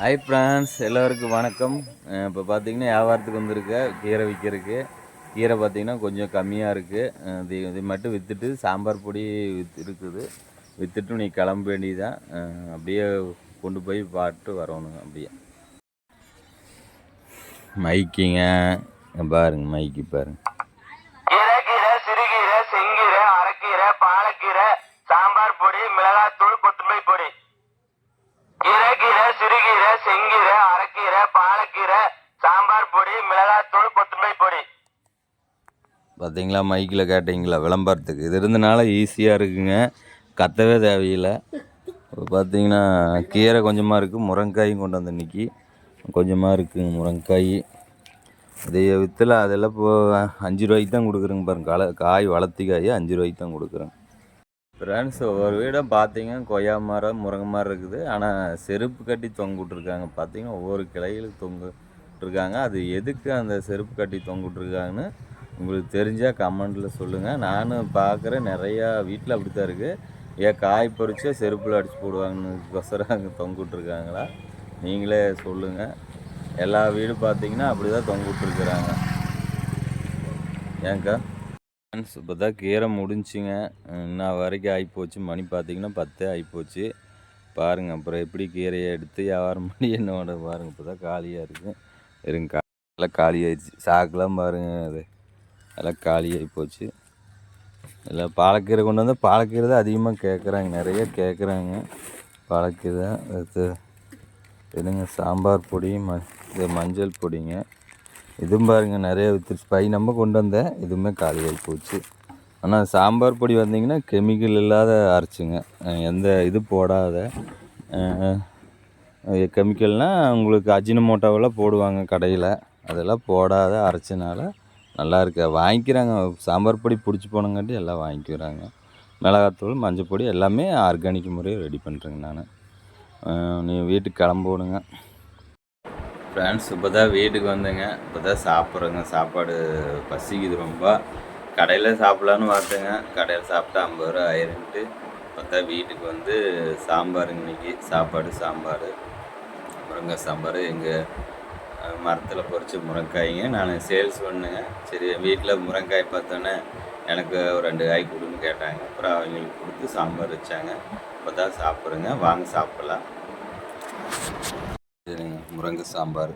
Hi friends எல்லோருக்கும் வணக்கம். இப்போ பார்த்தீங்கன்னா வியாபாரத்துக்கு வந்திருக்க கீரை விற்கிறதுக்கு கீரை பார்த்திங்கன்னா கொஞ்சம் கம்மியாக இருக்குது இது இது மட்டும் விற்றுட்டு சாம்பார் பொடி வித் இருக்குது. விற்றுட்டு நீ கிளம்ப வேண்டியதான் அப்படியே கொண்டு போய் பாட்டு வரணும் அப்படியே. மைக்கிங்க. பாருங்க மைக்கு பாருங்க. பாலக்கீரை சாம்பார் பொடி மிளகாத்தூள் கொத்தமல்லி பொடி கீரை கீரை சிறுகீரை செங்கீரை அரைக்கீரை பாலக்கீரை சாம்பார் பொடி மிளகாத்தூள் கொத்தமல்லி பொடி. பார்த்தீங்களா மைக்கில் கேட்டிங்களா விளம்பரத்துக்கு. இது இருந்தனால ஈஸியாக இருக்குங்க. கத்தவே தேவையில்லை. இப்போ பார்த்தீங்கன்னா கீரை கொஞ்சமாக இருக்குது முருங்காயும் கொண்டு வந்த இன்னைக்கு. கொஞ்சமாக இருக்குங்க முருங்காய் இதை விற்றுல அதெல்லாம் இப்போ அஞ்சு ரூபாய்க்கு தான் கொடுக்குறேங்க பாருங்க. களை காய் வளர்த்தி காய் அஞ்சு ரூபாய்க்கு தான் கொடுக்குறேன் ஃப்ரெண்ட்ஸ் ஒரு வீடும் பார்த்தீங்கன்னா கொய்யா மரம் முருங்கை மரம் இருக்குது. ஆனால் செருப்பு கட்டி தொங்க விட்ருக்காங்க பார்த்தீங்கன்னா ஒவ்வொரு கிளைகளுக்கு தொங்க விட்ருக்காங்க அது எதுக்கு அந்த செருப்பு கட்டி தொங்க விட்ருக்காங்கன்னு உங்களுக்கு தெரிஞ்சால் கமெண்டில் சொல்லுங்கள் நானும் பார்க்குறேன் நிறையா வீட்டில் அப்படி தான் இருக்குது ஏன் காய் பறிச்சா செருப்பில் அடிச்சு போடுவாங்கன்னு அங்கே தொங்க விட்ருக்காங்களா நீங்களே சொல்லுங்கள் எல்லா வீடும் பார்த்தீங்கன்னா அப்படி தான் தொங்க விட்ருக்குறாங்க ஏங்க்கா ஃப்ரெண்ட்ஸ் இப்போ தான் கீரை முடிஞ்சுங்க இன்னும் வரைக்கும் ஆகிப்போச்சு மணி பார்த்தீங்கன்னா பத்தே ஆகிப்போச்சு பாருங்கள் அப்புறம் எப்படி கீரையை எடுத்து வியாபாரம் பண்ணி என்னோட பாருங்கள் இப்போ தான் காலியாக இருக்குது இருங்க கா- எல்லாம் காலியாகிடுச்சு சாக்கெலாம் பாருங்கள் அது. எல்லாம் காலியாகி போச்சு எல்லாம் பாலக்கீரை கொண்டு வந்தால் பாலக்கீரை தான் அதிகமாக கேட்குறாங்க நிறைய கேட்குறாங்க பாலக்கீரை அடுத்து என்னங்க சாம்பார் பொடி ம இது மஞ்சள் பொடிங்க. இதுவும் பாருங்கள் நிறைய வித்துருச்சு. பை நம்ம கொண்டு வந்தேன். இதுவுமே காலியாகி போச்சு. ஆனால் சாம்பார் பொடி வந்தீங்கன்னா கெமிக்கல் இல்லாத அரைச்சிங்க. எந்த இது போடாத. கெமிக்கல்னால் உங்களுக்கு அஜினமோட்டோவெல்லாம் போடுவாங்க கடையில். அதெல்லாம் போடாத அரைச்சனால நல்லா இருக்கு. வாங்கிக்கிறாங்க. சாம்பார் பொடி பிடிச்சி போனங்காட்டி எல்லாம் வாங்கிக்கிறாங்க. மிளகாத்தூள் மஞ்சள் பொடி எல்லாமே ஆர்கானிக் முறையை ரெடி பண்ணுறேங்க நான். நீ வீட்டுக்கு கிளம்பணுங்க ஃப்ரெண்ட்ஸ் இப்போ தான் வீட்டுக்கு வந்தேங்க. இப்போ தான் சாப்பிட்றேங்க. சாப்பாடு பசிக்குது ரொம்ப. கடையில் சாப்பிட்லான்னு பார்த்தேங்க. கடையில் சாப்பிட்டா ஐம்பது ரூபா ஆயிருன்ட்டு. இப்போ தான் வீட்டுக்கு வந்து சாம்பாருங்க இன்னைக்கு. சாப்பாடு சாம்பார். முருங்கை சாம்பார் எங்கள் மரத்தில் பொறிச்ச முருங்காய்ங்க நான் சேல்ஸ் பண்ணுங்க. சரி வீட்டில் முருங்காய் பார்த்தோன்னே எனக்கு ஒரு ரெண்டு காய் கொடுன்னு கேட்டாங்க. அப்புறம் அவங்களுக்கு கொடுத்து சாம்பார் வச்சாங்க. இப்போ தான் சாப்பிட்றேங்க. வாங்க சாப்பிட்லாம். முருங்கை சாம்பார்.